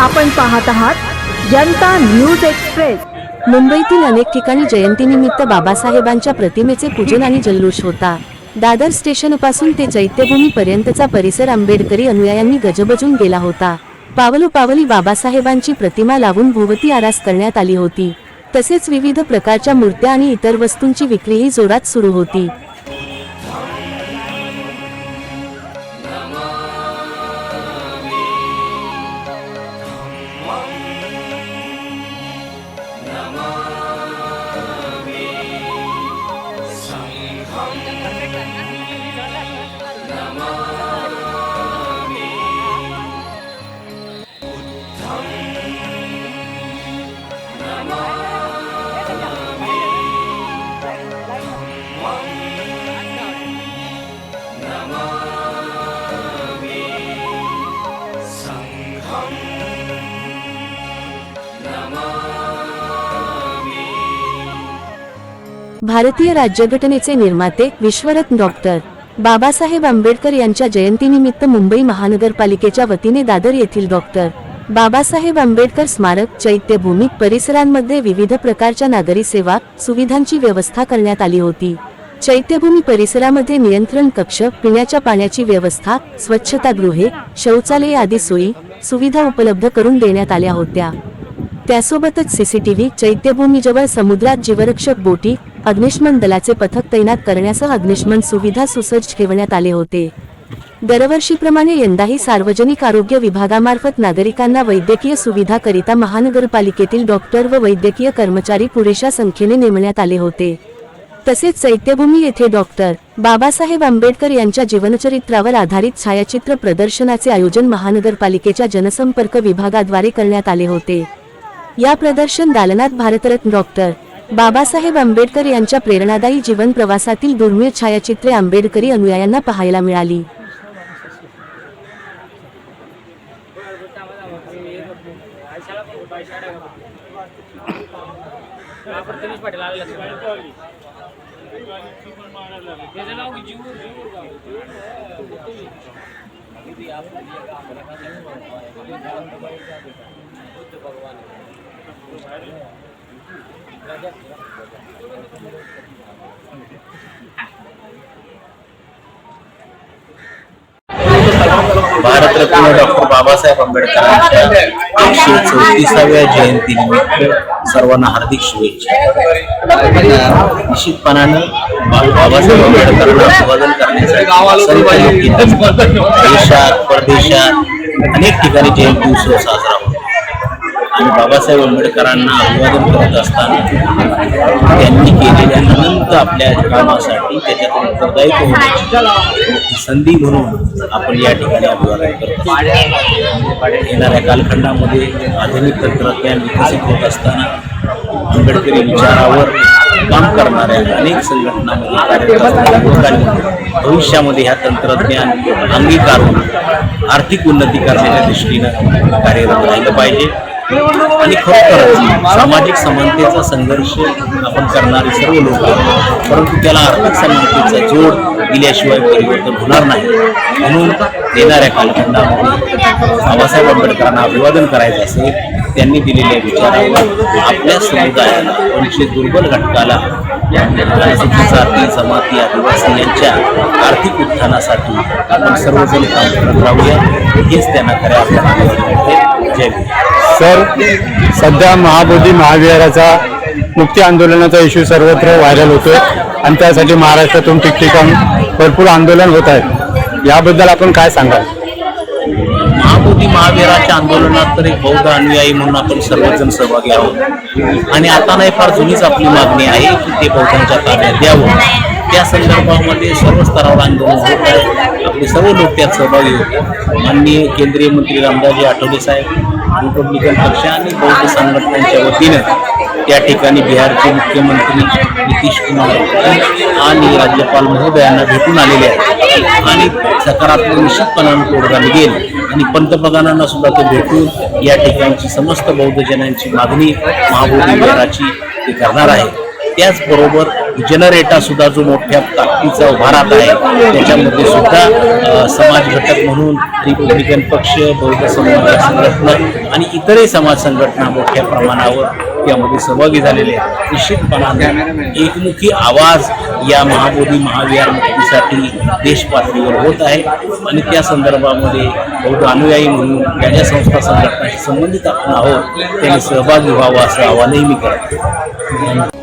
आपण पाहत आहात जनता न्यूज एक्सप्रेस. मुंबईतील अनेक ठिकाणी जयंतीनिमित्त बाबासाहेबांच्या प्रतिमेचे पूजन आणि जल्लोष होता. दादर स्टेशनपासून ते चैत्यभूमी पर्यंतचा परिसर आंबेडकरी अनुयायांनी गजबजून गेला होता. पावलोपावली बाबासाहेबांची प्रतिमा लावून भोवती आरास करण्यात आली होती. तसेच विविध प्रकारच्या मूर्त्या आणि इतर वस्तूंची विक्रीही जोरात सुरू होती. भारतीय राज्यघटनेचे निर्माते विश्वरत्न डॉक्टर बाबासाहेब आंबेडकर यांच्या जयंतीनिमित्त मुंबई महानगरपालिकेच्या वतीने दादर येथील डॉक्टर बाबासाहेब आंबेडकर स्मारक चैत्यभूमी परिसरांमध्ये विविध प्रकारच्या नागरी सेवा सुविधांची व्यवस्था करण्यात आली होती. चैत्यभूमी परिसरामध्ये नियंत्रण कक्ष पिण्याच्या पाण्याची व्यवस्था स्वच्छतागृहे शौचालये आदी सोयी सुविधा उपलब्ध करून देण्यात आल्या होत्या. त्यासोबतच सीसीटीव्ही चैत्यभूमीजवळ समुद्रात जीवरक्षक बोटी अग्निशमन दलाचे पथक तैनात करण्यासह अग्निशमन सुविधा सुसज्ज ठेवण्यात आले होते. दरवर्षीप्रमाणे यंदाही सार्वजनिक आरोग्य विभागामार्फत नागरिकांना वैद्यकीय सुविधाकरिता महानगरपालिकेतील डॉक्टर व वैद्यकीय कर्मचारी पुरेशा संख्येने नेमण्यात आले होते. तसेच चैत्यभूमी येथे डॉक्टर बाबासाहेब आंबेडकर यांच्या जीवनचरित्रावर आधारित छायाचित्र प्रदर्शनाचे आयोजन महानगरपालिकेच्या जनसंपर्क विभागाद्वारे करण्यात आले होते. या प्रदर्शन दालनात भारतरत्न डॉक्टर बाबासाहेब आंबेडकर यांच्या प्रेरणादायी जीवन प्रवासातील दुर्मिळ छायाचित्रे आंबेडकरी अनुयायांना पाहायला मिळाली. भारतरत्न डॉक्टर बाबासाहेब आंबेडकरांच्या एकशे चौतीसाव्या जयंतीनिमित्त सर्वांना हार्दिक शुभेच्छा. निश्चितपणानं बाबासाहेब आंबेडकरांना अभिवादन करण्यासाठी सर्व देशात परदेशात अनेक ठिकाणी जयंती उत्सव साजरा होतो. आणि बाबासाहेब आंबेडकरांना अभिवादन करत असताना त्यांनी केलेल्या अनंत आपल्या कामासाठी त्याच्यातून उत्तरदायित्व होण्याची संधी म्हणून आपण या ठिकाणी अभिवादन करतो. येणाऱ्या कालखंडामध्ये आधुनिक तंत्रज्ञान विकसित होत असताना आंबेडकरी विचारावर काम करणाऱ्या अनेक संघटनांमध्ये लोकांनी भविष्यामध्ये ह्या तंत्रज्ञान अंगीकारून आर्थिक उन्नती करण्याच्या दृष्टीनं कार्यरत राहिलं पाहिजे. आणि खरोखरच सामाजिक समानतेचा संघर्ष आपण करणारे सर्व लोक परंतु त्याला आर्थिक समानतेचा जोड दिल्याशिवाय परिवर्तन होणार नाही. म्हणून येणाऱ्या कालखंडामध्ये बाबासाहेब आंबेडकरांना अभिवादन करायचं असेल त्यांनी दिलेल्या विचारावर आपल्या समुदायाला वंचित दुर्बल घटकाला जाती जमाती आदिवासी यांच्या आर्थिक उत्थानासाठी आपण सर्वजण काम करत राहूया. हेच त्यांना खऱ्या अर्थाने करते. जय भीम. सर सध्या महाबोधी महाविहाराचा मुक्ती आंदोलनाचा इश्यू सर्वत्र व्हायरल होतोय आणि त्यासाठी महाराष्ट्रातून ठिकठिकाणी भरपूर आंदोलन होत आहेत याबद्दल आपण काय सांगाल? महाबोधी महावीराच्या आंदोलनात तर एक बौद्ध अनुयायी म्हणून आपण सर्वजण सहभागी आहोत. आणि आता नाही फार जुनीच आपली मागणी आहे की ते बौद्धांच्या ताब्यात द्यावं. त्या संदर्भामध्ये सर्व स्तरावर आंदोलन होत आहे. आपले सर्व लोक त्यात सहभागी होते. माननीय केंद्रीय मंत्री रामदासजी आठवले साहेब रिपब्लिकन पक्ष आणि बौद्ध संघटनांच्या वतीनं त्या ठिकाणी बिहारचे मुख्यमंत्री नितीश कुमार आणि राज्यपाल महोदयांना भेटून आलेले आहेत. आणि सकारात्मक निश्चितपणानं तोडगा निघेल. आणि पंतप्रधानांना सुद्धा ते भेटून या ठिकाणची समस्त बौद्धजनांची मागणी महाबोधी विहाराची ते करणार आहे. त्याचबरोबर जनरेटा सुद्धा जो मोठ्या ताकदीचा उभारात आहे त्याच्यामध्ये सुद्धा समाज घटक म्हणून रिपब्लिकन पक्ष बौद्ध समाज संघटना आणि इतरही समाज संघटना मोठ्या प्रमाणावर यामध्ये सहभागी झालेले आहेत. निश्चितपणाने एकमुखी आवाज या महाबोधी महाविहार मुक्तीसाठी देशपातळीवर होत आहे आणि त्या संदर्भामध्ये बौद्ध अनुयायी म्हणून या ज्या संस्था संघटनाशी संबंधित आपण आहोत त्यांनी सहभागी व्हावं असं आवाहनही मी करतो.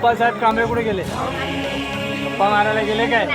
अप्पासाहेब कांबळे कुठे गेले? गप्पा मारायला गेले काय?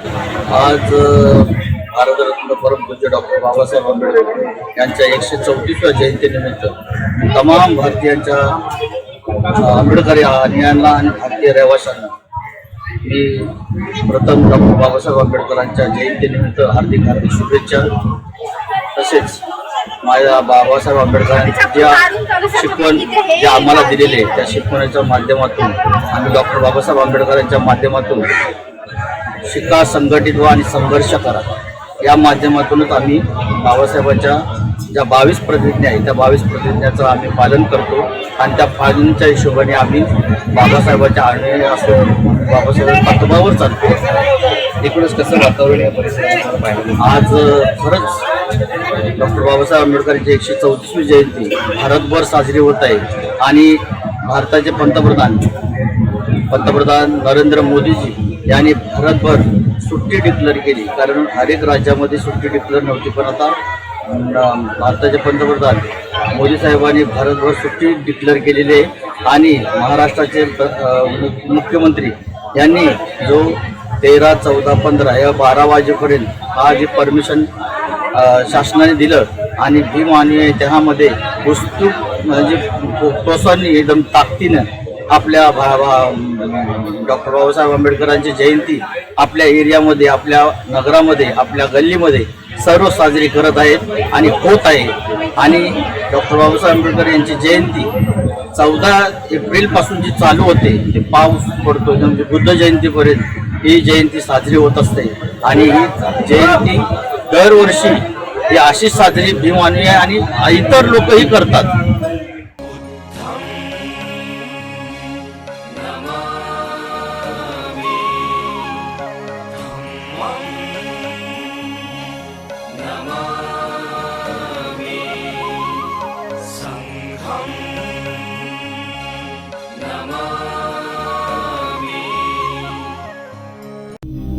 आज भारतरत्न परमपूज्य डॉक्टर बाबासाहेब आंबेडकर यांच्या एकशे चौतीसव्या जयंतीनिमित्त तमाम भारतीयांच्या आंबेडकर यांना आणि भारतीय रहिवाशांना मी प्रथम डॉक्टर बाबासाहेब आंबेडकरांच्या जयंतीनिमित्त हार्दिक हार्दिक शुभेच्छा. तसेच माझ्या बाबासाहेब आंबेडकरांनी ज्या शिकवण जे आम्हाला दिलेले त्या शिकवण्याच्या माध्यमातून आम्ही डॉक्टर बाबासाहेब आंबेडकरांच्या माध्यमातून शिका संघटित व्हा आणि संघर्ष करा. या माध्यमातूनच आम्ही बाबासाहेबांच्या ज्या बावीस प्रतिज्ञा आहेत त्या बावीस प्रतिज्ञाचं आम्ही पालन करतो आणि त्या पालनच्या हिशोबाने आम्ही बाबासाहेबांच्या आणे असो बाबासाहेबांच्या पाठोपावर चालतो. एकूणच कसं वातावरण या परिसरात आज खरंच डॉक्टर बाबासाहेब आंबेडकरांची एकशे चौतीसवी जयंती भारतभर साजरी होत आहे आणि भारताचे पंतप्रधान पंतप्रधान नरेंद्र मोदीजी याने भारतभर सुट्टी डिक्लेअर केली. कारण हरेक राज्यामध्ये सुट्टी डिक्लेअर नव्हती पण आता भारताचे पंतप्रधान मोदी साहेबांनी भारतभर सुट्टी डिक्लेअर केलेली आहे. आणि महाराष्ट्राचे मुख्यमंत्री यांनी जो तेरा चौदा पंधरा या बारा वाजेपर्यंत हा जे परमिशन शासनाने दिलं आणि भीम आणि त्यामध्ये उत्सुक म्हणजे प्रोत्साहन एकदम ताकदीनं आपल्या भा डॉक्टर बाबासाहेब आंबेडकरांची जयंती आपल्या एरियामध्ये आपल्या नगरामध्ये आपल्या गल्लीमध्ये सर्व साजरी करत आहेत आणि होत आहे. आणि डॉक्टर बाबासाहेब आंबेडकर यांची जयंती चौदा एप्रिलपासून जी चालू होते ते पाऊस पडतो म्हणजे बुद्ध जयंतीपर्यंत ही जयंती साजरी होत असते. आणि ही जयंती दरवर्षी ही अशीच साजरी भीमानवी आणि इतर लोकही करतात.